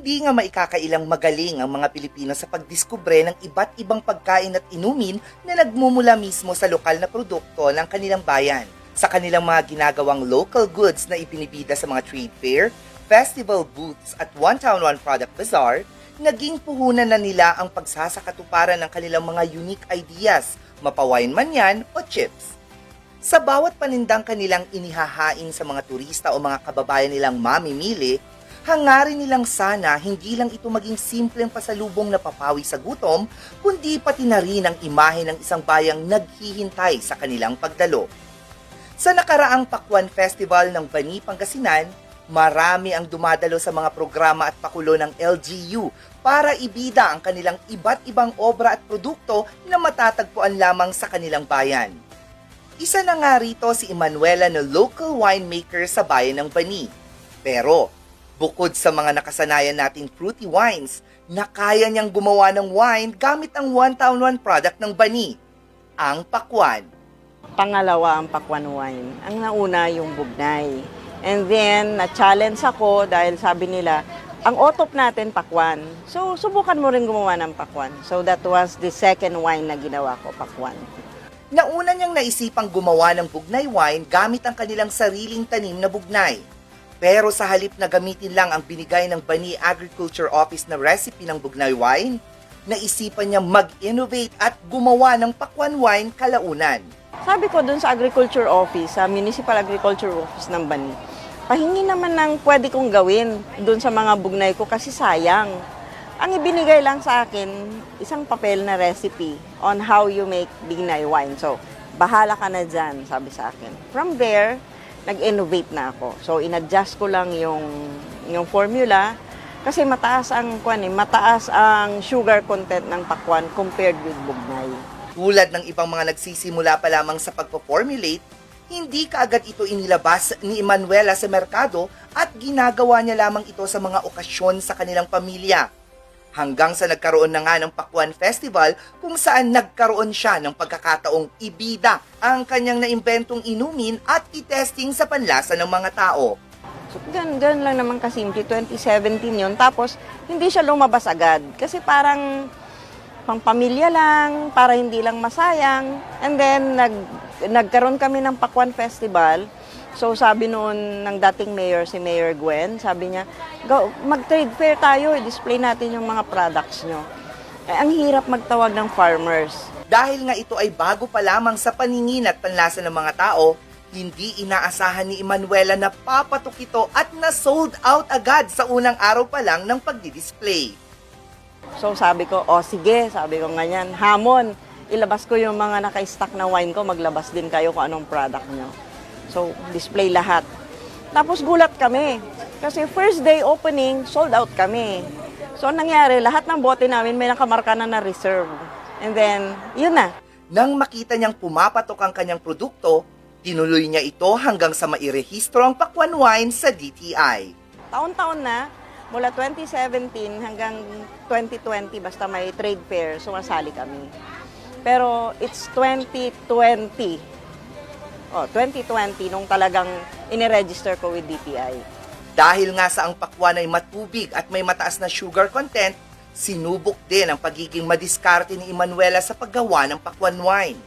Hindi nga maikakailang magaling ang mga Pilipino sa pagdiskubre ng iba't ibang pagkain at inumin na nagmumula mismo sa lokal na produkto ng kanilang bayan. Sa kanilang mga ginagawang local goods na ipinibida sa mga trade fair, festival booths at One Town One Product Bazaar, naging puhunan na nila ang pagsasakatuparan ng kanilang mga unique ideas, mapawain man yan o chips. Sa bawat panindang kanilang inihahain sa mga turista o mga kababayan nilang mamimili, hangarin nilang sana hindi lang ito maging simpleng pasalubong na papawi sa gutom, kundi pati na rin ang imahe ng isang bayang naghihintay sa kanilang pagdalo. Sa nakaraang Pakwan Festival ng Bani, Pangasinan, marami ang dumadalo sa mga programa at pakulo ng LGU para ibida ang kanilang iba't ibang obra at produkto na matatagpuan lamang sa kanilang bayan. Isa na nga rito si Emanuela na local winemaker sa bayan ng Bani. Pero, bukod sa mga nakasanayan nating fruity wines, na kaya niyang gumawa ng wine gamit ang One Town One product ng Bani, ang pakwan. Pangalawa ang pakwan wine. Ang nauna yung bugnay. And then, na-challenge ako dahil sabi nila, ang otop natin pakwan. So, subukan mo rin gumawa ng pakwan. So, that was the second wine na ginawa ko, pakwan. Nauna niyang naisipang gumawa ng bugnay wine gamit ang kanilang sariling tanim na bugnay. Pero sa halip na gamitin lang ang binigay ng Bani Agriculture Office na recipe ng bugnay wine, naisipan niya mag-innovate at gumawa ng pakwan wine kalaunan. Sabi ko dun sa Agriculture Office, sa Municipal Agriculture Office ng Bani, pahingi naman ng pwede kong gawin dun sa mga bugnay ko kasi sayang. Ang ibinigay lang sa akin, isang papel na recipe on how you make bignay wine. So, bahala ka na dyan, sabi sa akin. From there, nag-innovate na ako. So, in-adjust ko lang yung, yung formula kasi mataas ang, kwan, eh, mataas ang sugar content ng pakwan compared with bugnay. Tulad ng ibang mga nagsisimula pa lamang sa pagpo-formulate, hindi kaagad ito inilabas ni Emanuela sa merkado at ginagawa niya lamang ito sa mga okasyon sa kanilang pamilya. Hanggang sa nagkaroon na nga ng Pakwan Festival kung saan nagkaroon siya ng pagkakataong ibida ang kanyang naimbentong inumin at itesting sa panlasa ng mga tao. So, gan, gan lang naman kasimple, 2017 yun. Tapos, hindi siya lumabas agad. Kasi parang pang pamilya lang, para hindi lang masayang. And then, nag, nagkaroon kami ng Pakwan Festival. So, sabi noon ng dating mayor, si Mayor Gwen, sabi niya, Go, mag-trade fair tayo, i-display natin yung mga products nyo. Eh, ang hirap magtawag ng farmers. Dahil nga ito ay bago pa lamang sa paningin at panlasa ng mga tao, hindi inaasahan ni Emanuela na papatok ito at na sold out agad sa unang araw pa lang ng pagdi-display. So sabi ko, o sige, sabi ko ganyan, hamon, ilabas ko yung mga naka-stock na wine ko, maglabas din kayo kung anong product nyo. So, display lahat. Tapos gulat kami, kasi first day opening, sold out kami. So, ang nangyari, lahat ng bote namin may nakamarka na na reserve. And then, yun na. Nang makita niyang pumapatok ang kanyang produkto, tinuloy niya ito hanggang sa mairehistro ang Pakwan Wine sa DTI. Taon-taon na, mula 2017 hanggang 2020, basta may trade fair, sumasali kami. Pero it's 2020. Oh, 2020 nung talagang iniregister ko with DTI. Dahil nga sa ang pakwan ay matubig at may mataas na sugar content, sinubok din ang pagiging madiskarte ni Emanuela sa paggawa ng pakwan wine.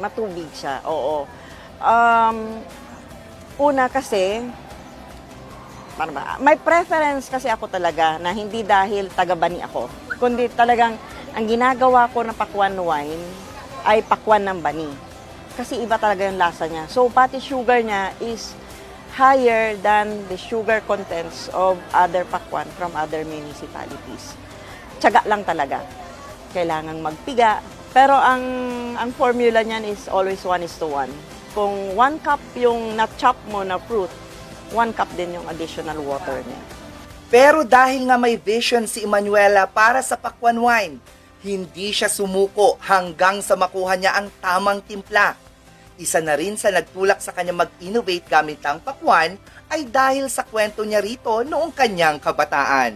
Matubig siya, oo. Um, una kasi, paano ba? May preference kasi ako talaga na hindi dahil taga-bani ako, kundi talagang ang ginagawa ko na pakwan wine ay pakwan ng bani. Kasi iba talaga yung lasa niya. So, pati sugar niya is higher than the sugar contents of other pakwan from other municipalities. Tiyaga lang talaga. Kailangan magpiga. Pero ang ang formula niyan is always 1 is to 1. Kung 1 cup yung na-chop mo na fruit, 1 cup din yung additional water niya. Pero dahil nga may vision si Emanuela para sa pakwan wine, hindi siya sumuko hanggang sa makuha niya ang tamang timpla. Isa na rin sa nagtulak sa kanya mag-innovate gamit ang pakwan ay dahil sa kwento niya rito noong kanyang kabataan.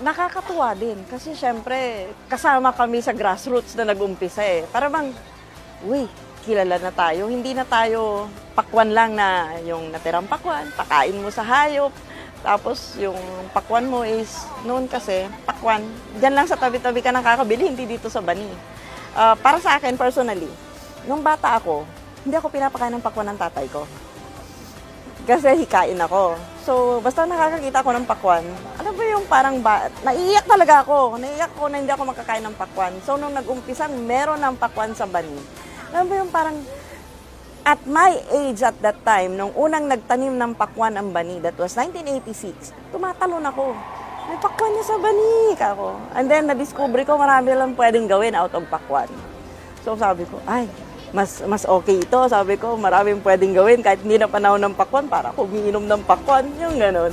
Nakakatuwa din kasi syempre kasama kami sa grassroots na nag-umpisa eh. Para bang, uy, kilala na tayo. Hindi na tayo pakwan lang na yung natirang pakwan, pakain mo sa hayop, Tapos yung pakwan mo is, noon kasi, pakwan, dyan lang sa tabi-tabi ka nakakabili, hindi dito sa bani. Ah, para sa akin, personally, nung bata ako, hindi ako pinapakain ng pakwan ng tatay ko. Kasi hikain ako. So, basta nakakakita ako ng pakwan, alam mo yung parang ba, naiiyak talaga ako. Naiiyak ako na hindi ako makakain ng pakwan. So, nung nag-umpisa, meron ng pakwan sa bani. Alam mo yung parang, at my age at that time, nung unang nagtanim ng pakwan ang bani, that was 1986, tumatalon ako. May pakwan niya sa bani, ako. And then, na-discover ko marami lang pwedeng gawin out of pakwan. So sabi ko, ay, mas mas okay ito. Sabi ko, maraming pwedeng gawin kahit hindi na panahon ng pakwan para ako umiinom ng pakwan. Yung ganun.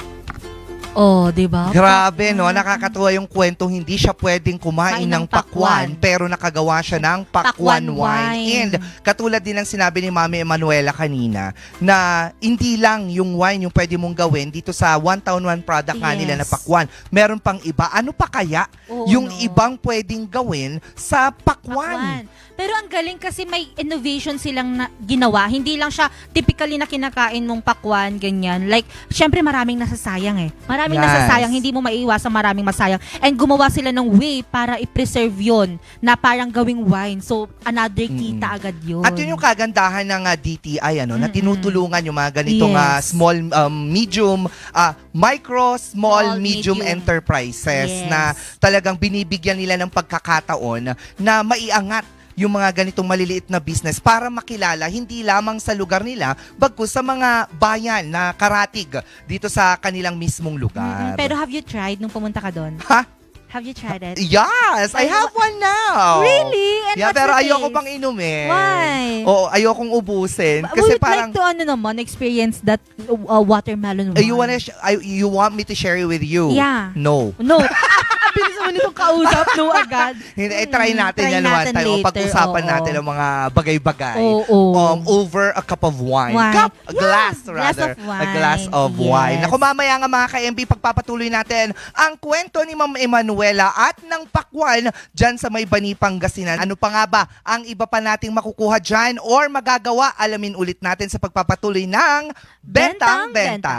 Oh, 'di ba? Grabe, no? Nakakatuwa yung kwento. Hindi siya pwedeng kumain Kain ng ng pakwan, pakwan. pero nakagawa siya ng pakwan, Pakwan wine. wine. And katulad din ng sinabi ni Mami Emanuela kanina, na hindi lang yung wine yung pwede mong gawin dito sa One Town One product nga nila na Yes. pakwan. Meron pang iba. Ano pa kaya Oo, yung no. ibang pwedeng gawin sa pakwan? Pakwan. Pero ang galing kasi may innovation silang na, ginawa. Hindi lang siya typically na kinakain mong pakwan, ganyan. Like, syempre maraming nasasayang eh. Maraming Yes. nasasayang, hindi mo maiiwasan maraming masayang. And gumawa sila ng way para i-preserve yon na parang gawing wine. So, another kita agad yun. At yun yung kagandahan ng ah, DTI ano na Mm-mm. tinutulungan yung mga ganitong Yes. ah, small um, medium ah, micro small Small, medium, medium. enterprises Yes. na talagang binibigyan nila ng pagkakataon na maiangat yung mga ganitong maliliit na business para makilala hindi lamang sa lugar nila bagkus sa mga bayan na karatig dito sa kanilang mismong lugar. Mm-mm. Pero have you tried nung pumunta ka doon? Ha? Have you tried it? Yes, I have one now. Really? And Yeah, pero ayoko pang inumin. Why? Oo, ayokong ubusin. But Kasi would parang, like to ano naman, experience that uh, watermelon Uh, you wine. wanna you want me to share it with you? Yeah. No. No. Bilis naman itong kausap, no, agad. Hindi, eh, try Mm, natin try yan one natin time. O, later, Pag-usapan oo. natin ang mga bagay-bagay. Oo. Um, over a cup of wine. Wine. Cup, a Yeah, glass glass rather. of A glass wine. of wine. Yes. Naku, mamaya nga mga ka-MB, pagpapatuloy natin ang kwento ni Ma'am Emanuela at ng pakwan dyan sa may Bani, Pangasinan. Ano pa nga ba ang iba pa nating makukuha dyan or magagawa? Alamin ulit natin sa pagpapatuloy ng Bentang Bentang Benta.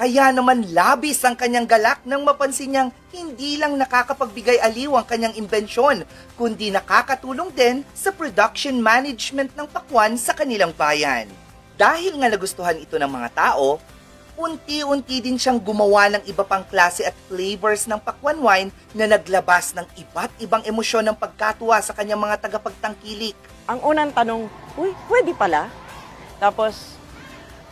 Kaya naman labis ang kanyang galak nang mapansin niyang hindi lang nakakapagbigay aliw ang kanyang imbensyon, kundi nakakatulong din sa production management ng pakwan sa kanilang bayan. Dahil nga nagustuhan ito ng mga tao, unti-unti din siyang gumawa ng iba pang klase at flavors ng pakwan wine na naglabas ng iba't ibang emosyon ng pagkatuwa sa kanyang mga tagapagtangkilik. Ang unang tanong, uy, pwede pala. Tapos,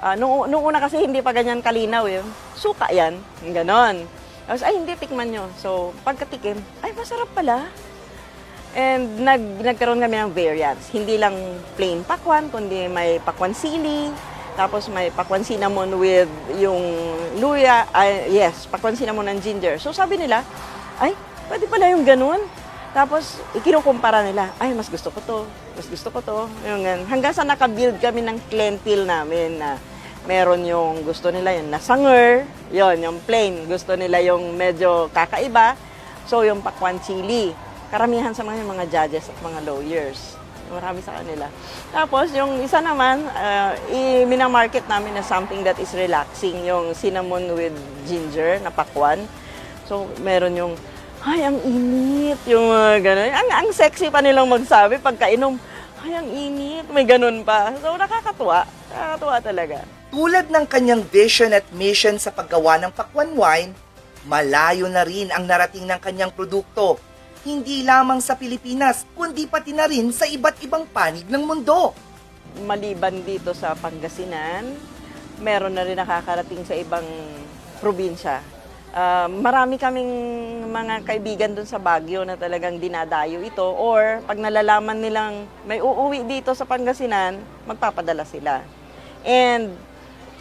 ah, nung, nung una kasi hindi pa ganyan kalinaw yun. Suka yan, ganon. Tapos, ay, hindi, tikman nyo. So, pagkatikim, ay, masarap pala. And nag, nagkaroon kami ng variants. Hindi lang plain pakwan, kundi may pakwan sili, tapos may pakwan cinnamon with yung luya, ay, yes, pakwan cinnamon and ginger. So sabi nila, ay, pwede pala yung ganun. Tapos, ikinukumpara nila, ay, mas gusto ko to, mas gusto ko to. Yung, hanggang sa nakabuild kami ng clientele namin na meron yung gusto nila yung nasanger, yon yung plain. Gusto nila yung medyo kakaiba. So, yung pakwan chili. Karamihan sa mga, mga judges at mga lawyers. Marami sa kanila. Tapos, yung isa naman, uh, i-minamarket namin na something that is relaxing, yung cinnamon with ginger na pakwan. So, meron yung, ay, ang init, yung mga ganun. Ang, ang sexy pa nilang magsabi pagkainom, ay, ang init, may ganun pa. So, nakakatuwa. Nakakatuwa talaga. Tulad ng kanyang vision at mission sa paggawa ng pakwan wine, malayo na rin ang narating ng kanyang produkto. Hindi lamang sa Pilipinas, kundi pati na rin sa iba't ibang panig ng mundo. maliban dito sa Pangasinan, meron na rin nakakarating sa ibang probinsya. Ah, marami kaming mga kaibigan dun sa Baguio na talagang dinadayo ito or pag nalalaman nilang may uuwi dito sa Pangasinan, magpapadala sila. And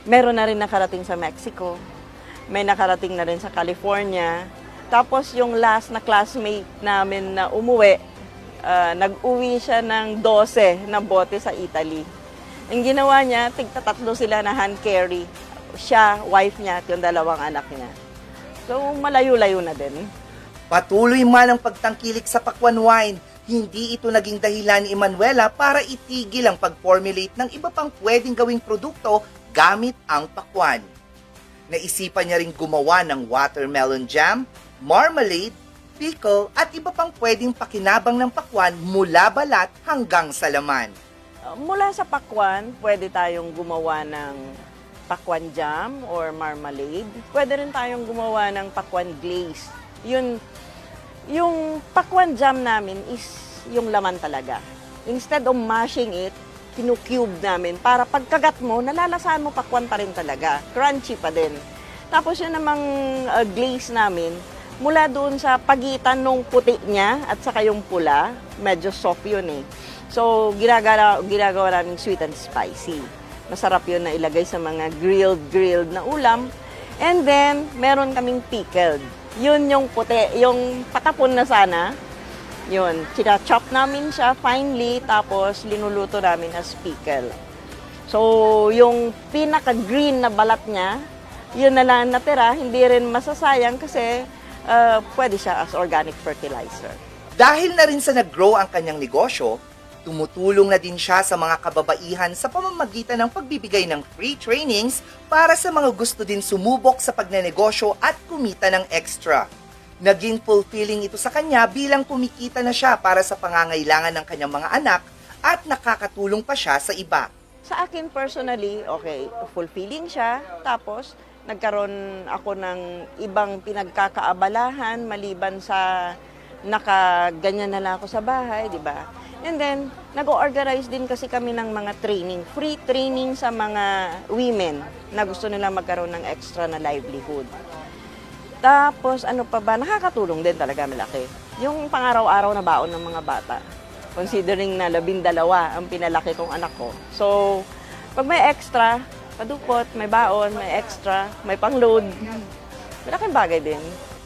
meron na rin nakarating sa Mexico, may nakarating na rin sa California. Tapos yung last na classmate namin na umuwi, ah, nag-uwi siya ng 12 na bote sa Italy. Ang ginawa niya, tigtatatlo sila na hand carry. Siya, wife niya, at yung dalawang anak niya. So, malayo-layo na din. Patuloy man ang pagtangkilik sa pakwan wine, hindi ito naging dahilan ni Emanuela para itigil ang pag-formulate ng iba pang pwedeng gawing produkto gamit ang pakwan. Naisipan niya ring gumawa ng watermelon jam, marmalade, pickle at iba pang pwedeng pakinabang ng pakwan mula balat hanggang sa laman. Uh, Mula sa pakwan, pwede tayong gumawa ng pakwan jam or marmalade. Pwede rin tayong gumawa ng pakwan glaze. Yun, yung pakwan jam namin is yung laman talaga. Instead of mashing it, kinukube namin para pagkagat mo, nalalasahan mo pakwan pa rin talaga. Crunchy pa din. Tapos yun namang uh, glaze namin, mula doon sa pagitan nung puti niya at saka yung pula, medyo soft yun eh. So, ginagawa, ginagawa namin sweet and spicy. Masarap yun na ilagay sa mga grilled, grilled na ulam. And then, meron kaming pickled. Yun yung puti, yung patapon na sana. Yun, chop namin siya finely, tapos linuluto namin as pickle. So, yung pinaka-green na balat niya, yun na lang natira, hindi rin masasayang kasi uh, pwede siya as organic fertilizer. Dahil na rin sa nag-grow ang kanyang negosyo, tumutulong na din siya sa mga kababaihan sa pamamagitan ng pagbibigay ng free trainings para sa mga gusto din sumubok sa pagnenegosyo at kumita ng extra. Naging fulfilling ito sa kanya bilang kumikita na siya para sa pangangailangan ng kanyang mga anak at nakakatulong pa siya sa iba. Sa akin personally, okay, fulfilling siya. Tapos, nagkaroon ako ng ibang pinagkakaabalahan maliban sa nakaganyan na lang ako sa bahay, di ba? And then, nag-organize din kasi kami ng mga training, free training sa mga women na gusto nila magkaroon ng extra na livelihood. Tapos, ano pa ba, nakakatulong din talaga malaki. Yung pangaraw-araw na baon ng mga bata. Considering na labindalawa ang pinalaki kong anak ko. So, pag may extra, padupot, may baon, may extra, may pangload, malaking bagay din.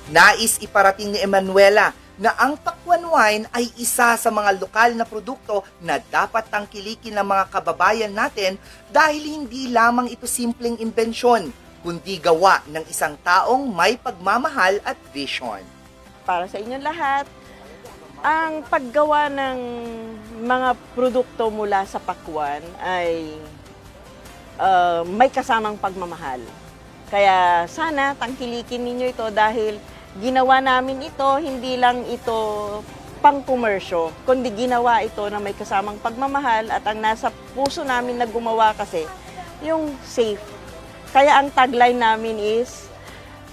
Nais iparating ni Emanuela na ang Pakwan Wine ay isa sa mga lokal na produkto na dapat tangkilikin ng mga kababayan natin dahil hindi lamang ito simpleng imbensyon, kundi gawa ng isang taong may pagmamahal at vision. Para sa inyong lahat, ang paggawa ng mga produkto mula sa pakwan ay uh, may kasamang pagmamahal. Kaya sana tangkilikin ninyo ito dahil ginawa namin ito, hindi lang ito pang komersyo, kundi ginawa ito na may kasamang pagmamahal at ang nasa puso namin na gumawa kasi, yung safe. Kaya ang tagline namin is,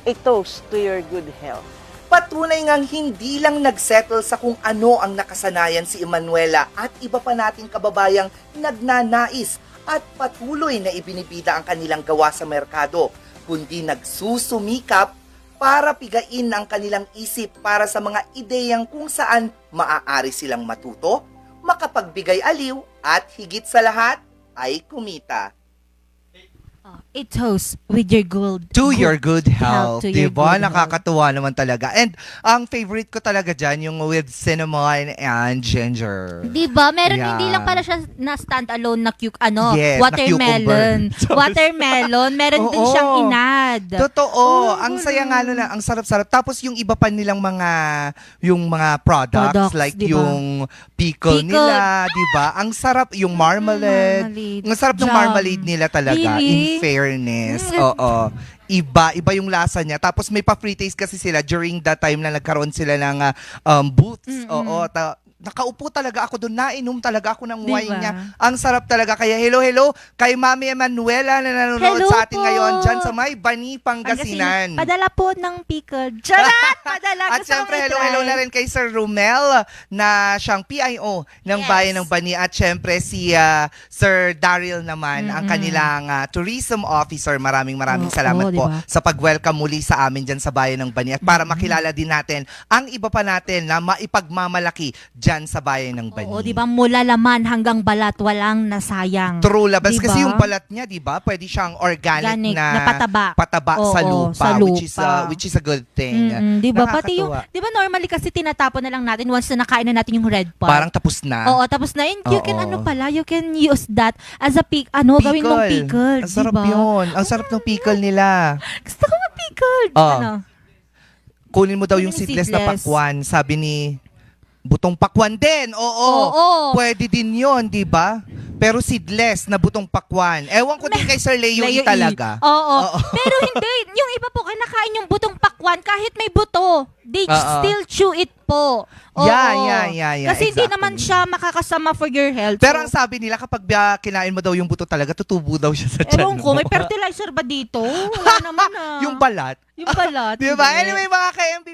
a toast to your good health. Patunay ngang hindi lang nagsettle sa kung ano ang nakasanayan si Emanuela at iba pa nating kababayang nagnanais at patuloy na ibinibida ang kanilang gawa sa merkado, kundi nagsusumikap para pigain ang kanilang isip para sa mga ideyang kung saan maaari silang matuto, makapagbigay aliw at higit sa lahat ay kumita. Oh, a toast with your gold. To your good health, to your di ba? good Nakakatuwa naman talaga. And ang favorite ko talaga dyan, yung with cinnamon and ginger. Di ba? Meron Yeah. hindi lang pala siya na stand-alone na cuc ano, Yes, na watermelon. cucumber. watermelon, meron din Oo. siyang inad. Totoo. Oh, ang galing. saya nga nun, ang sarap-sarap. Tapos yung iba pa nilang mga yung mga products, Products, like di ba? yung pickle, Pickle. nila, 'di ba? Ang sarap yung marmalade. marmalade. Ang sarap ng Jam. marmalade nila talaga Really? in fairness. Mm. Oo. Iba, iba yung lasa niya. Tapos may pa-free taste kasi sila during that time na nagkaroon sila ng ah, um, booths. Mm-mm. Oo. Ta- nakaupo talaga ako doon, nainom talaga ako ng wine niya. Ang sarap talaga. Kaya hello, hello kay Mami Emanuela na nanonood Hello sa atin po. ngayon dyan sa may Bani, Pangasinan. Padala po ng pickle. Charat! Padala. At syempre, hello, hello na rin kay Sir Romel na siyang PIO ng Yes. Bayan ng Bani. At syempre, si ah, Sir Daryl naman, ang Mm-mm. kanilang ah, tourism officer. Maraming maraming Oo, salamat di po ba? sa pag-welcome muli sa amin dyan sa Bayan ng Bani. At para makilala din natin ang iba pa natin na maipagmamalaki dyan sa Bayan ng Bani. Oo, di ba? Mula laman hanggang balat, walang nasayang. True labas. Di ba? Kasi yung balat niya, di ba? Pwede siyang organic, Organic, na, na pataba. pataba sa Oo, lupa, sa which is lupa. ah, which is a good thing. Mm-mm, di ba? Pati yung, Nakakatuwa. di ba normally kasi tinatapon na lang natin once na nakain na natin yung red part. Parang tapos na. Oo, tapos na yun, you can Oo. ano pala, you can use that as a pick, ano, gawin mong pickle, Ang sarap diba? yun. Ang sarap ng pickle nila. Gusto ko ma-pickle. Oh. Ano? kunin mo daw Kunin yung yung seedless, na seedless. pakwan. Sabi ni butong pakwan din. Oo. Oo. Pwede din yon di ba? Pero seedless na butong pakwan. Ewan ko din kay Sir Leo, Layo E talaga. Oo. Oo. Pero hindi, yung iba po kinakain yung butong pakwan kahit may buto. They Oo. still chew it po. Oo. Yeah, yeah, yeah, yeah, Kasi hindi exactly. naman siya makakasama for your health. Pero So, ang sabi nila, kapag ah, kinain mo daw yung buto talaga, tutubo daw siya sa tiyan Ewan ko, mo. may fertilizer ba dito? Wala naman ah. yung balat. Yung balat. Di ba? hindi. Anyway, mga ka-MB,